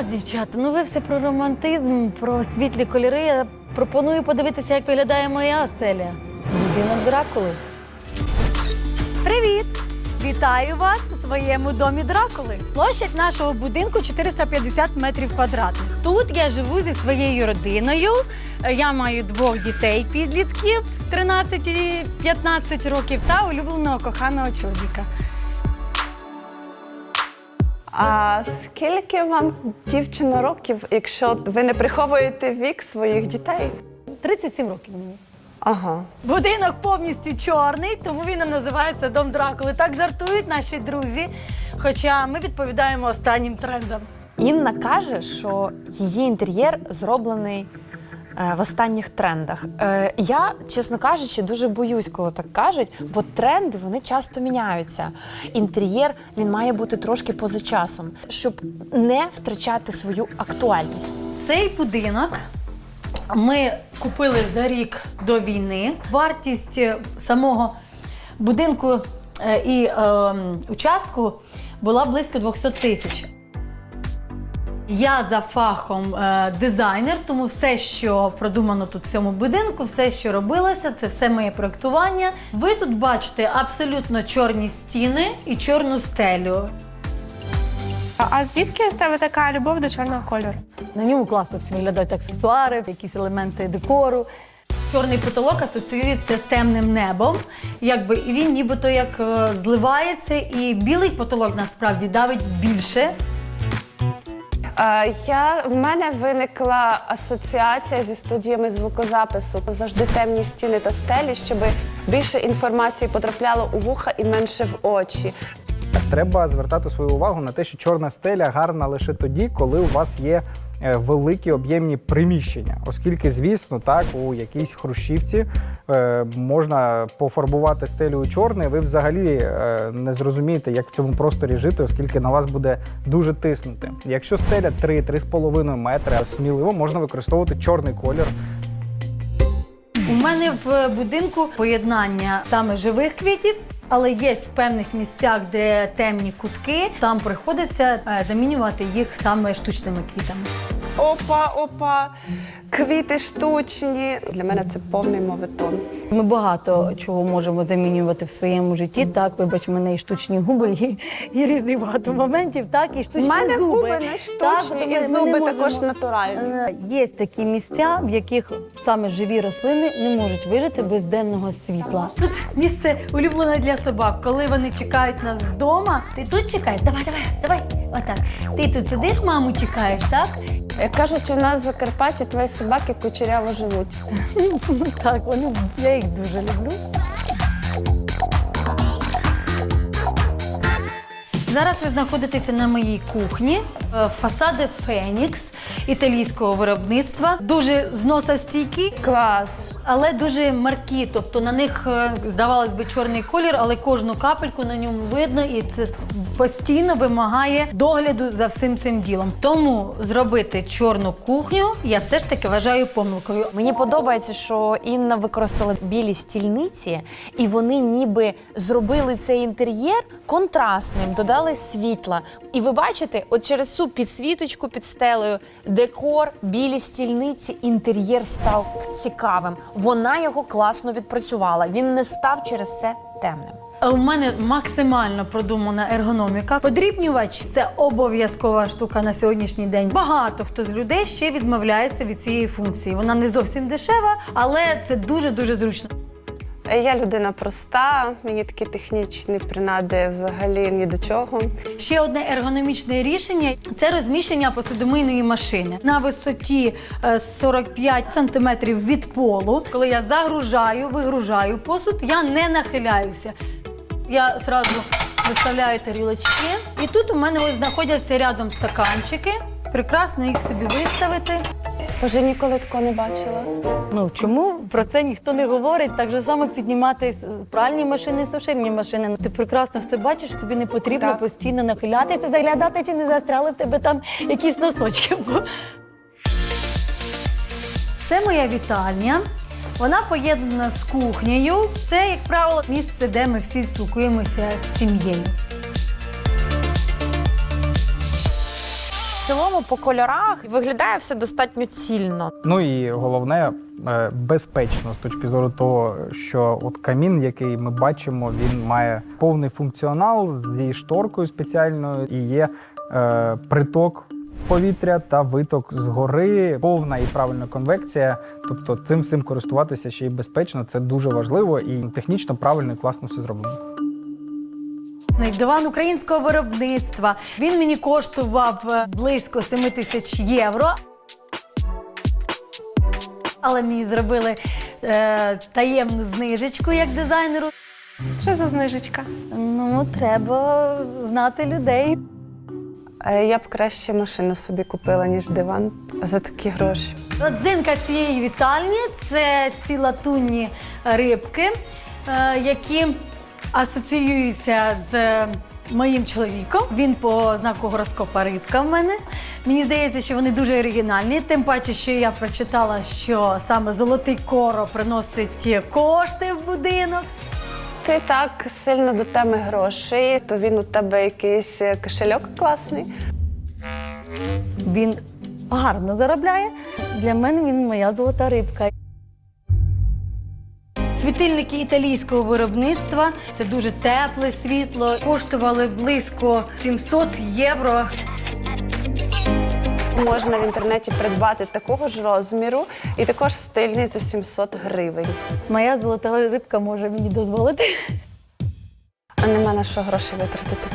Так, дівчата, ну ви все про романтизм, про світлі кольори. Я пропоную подивитися, як виглядає моя оселя. Будинок Дракули. Привіт! Вітаю вас у своєму домі Дракули. Площадь нашого будинку 450 метрів квадратних. Тут я живу зі своєю родиною. Е, Я маю двох дітей підлітків 13 і 15 років та улюбленого коханого чоловіка. А скільки вам дівчина років, якщо ви не приховуєте вік своїх дітей? 37 років мені. Ага. Будинок повністю чорний, тому він і називається Дом Дракули. Так жартують наші друзі. Хоча ми відповідаємо останнім трендам. Інна каже, що її інтер'єр зроблений в останніх трендах. Е, я, чесно кажучи, дуже боюсь, коли так кажуть, бо тренди вони часто міняються. Інтер'єр він має бути трошки поза часом, щоб не втрачати свою актуальність. Цей будинок ми купили за рік до війни. Вартість е, самого будинку е, і е, участку була близько 200 тисяч. Я за фахом е, дизайнер, тому все, що продумано тут в цьому будинку, все, що робилося, це все моє проєктування. Ви тут бачите абсолютно чорні стіни і чорну стелю. А- звідки з тебе така любов до чорного кольору? На ньому класно всі виглядають аксесуари, якісь елементи декору. Чорний потолок асоціюється з темним небом, якби і він нібито як е, зливається, і білий потолок насправді давить більше. Е, Я, в мене виникла асоціація зі студіями звукозапису. Завжди темні стіни та стелі, щоб більше інформації потрапляло у вуха і менше в очі. Треба звертати свою увагу на те, що чорна стеля гарна лише тоді, коли у вас є великі об'ємні приміщення, оскільки, звісно, так у якійсь хрущівці е, можна пофарбувати стелю у чорний, ви взагалі е, не зрозумієте, як в цьому просторі жити, оскільки на вас буде дуже тиснути. Якщо стеля 3-3,5 метри, сміливо можна використовувати чорний колір. У мене в будинку поєднання саме живих квітів. Але є в певних місцях, де темні кутки, там приходиться е, замінювати їх саме штучними квітами. Опа, опа, квіти штучні. Для мене це повний моветон. Ми багато чого можемо замінювати в своєму житті. Так, вибач, в мене і штучні губи, і, і різних багато моментів. Так, і штучні У мене губи не штучні, Так, і ми- ми зуби не також можемо- натуральні. Е, Є такі місця, в яких саме живі рослини не можуть вижити без денного світла. Тут місце улюблене для собак. Коли вони чекають нас вдома, ти тут чекаєш? Давай, давай, давай. Отак. Ти тут сидиш, маму чекаєш, так? Як кажуть, у нас в Закарпатті твої собаки кучеряво живуть. Так, вони я їх дуже люблю. Зараз ви знаходитеся на моїй кухні. Е, Фасади Фенікс італійського виробництва. Дуже зносостійкі, Клас. Але дуже маркі. Тобто на них е, здавалось би чорний колір, але кожну капельку на ньому видно, і це постійно вимагає догляду за всім цим ділом. Тому зробити чорну кухню я все ж таки вважаю помилкою. Мені подобається, що Інна використала білі стільниці, і вони ніби зробили цей інтер'єр контрастним, додали світла. І ви бачите, от через цю підсвіточку під стелею, декор, білі стільниці, інтер'єр став цікавим. Вона його класно відпрацювала. Він не став через це темним. У мене максимально продумана ергономіка. Подрібнювач це обов'язкова штука на сьогоднішній день. Багато хто з людей ще відмовляється від цієї функції. Вона не зовсім дешева, але це дуже дуже зручно. Я людина проста, мені такі технічні принади взагалі ні до чого. Ще одне ергономічне рішення це розміщення посудомийної машини на висоті е, 45 см від полу. Коли я загружаю, вигружаю посуд, я не нахиляюся. Я одразу виставляю тарілочки, і тут у мене ось знаходяться рядом стаканчики. Прекрасно їх собі виставити. Боже, ніколи такого не бачила. Ну чому про це ніхто не говорить? Так же само піднімати пральні машини, сушильні машини. Ти прекрасно все бачиш, тобі не потрібно Так. постійно нахилятися, заглядати, чи не застряли в тебе там якісь носочки. Це моя вітальня. Вона поєднана з кухнею. Це, як правило, місце, де ми всі спілкуємося з сім'єю. Цілому по кольорах виглядає все достатньо цільно. Ну і головне е, безпечно з точки зору того, що от камін, який ми бачимо, він має повний функціонал зі шторкою спеціальною і є е, приток повітря та виток згори, повна і правильна конвекція. Тобто цим всім користуватися ще й безпечно. Це дуже важливо і технічно правильно і класно все зроблено. Диван українського виробництва. Він мені коштував е, близько 7 тисяч євро. Але мені зробили е, таємну знижечку як дизайнеру. Що за знижечка? Ну, треба знати людей. Е, Я б краще машину собі купила, ніж диван за такі гроші. Родзинка цієї вітальні це ці латунні рибки, е, які асоціюються з е, моїм чоловіком. Він по знаку гороскопа рибка в мене. Мені здається, що вони дуже оригінальні. Тим паче, що я прочитала, що саме золотий коро приносить кошти в будинок. Ти так сильно до теми грошей, то він у тебе якийсь е, кошельок класний. Він гарно заробляє. Для мене він моя золота рибка. Світильники італійського виробництва це дуже тепле світло. Коштували близько 700 євро. Можна в інтернеті придбати такого ж розміру і також стильний за 700 гривень. Моя золота рибка може мені дозволити. А нема на що гроші витратити.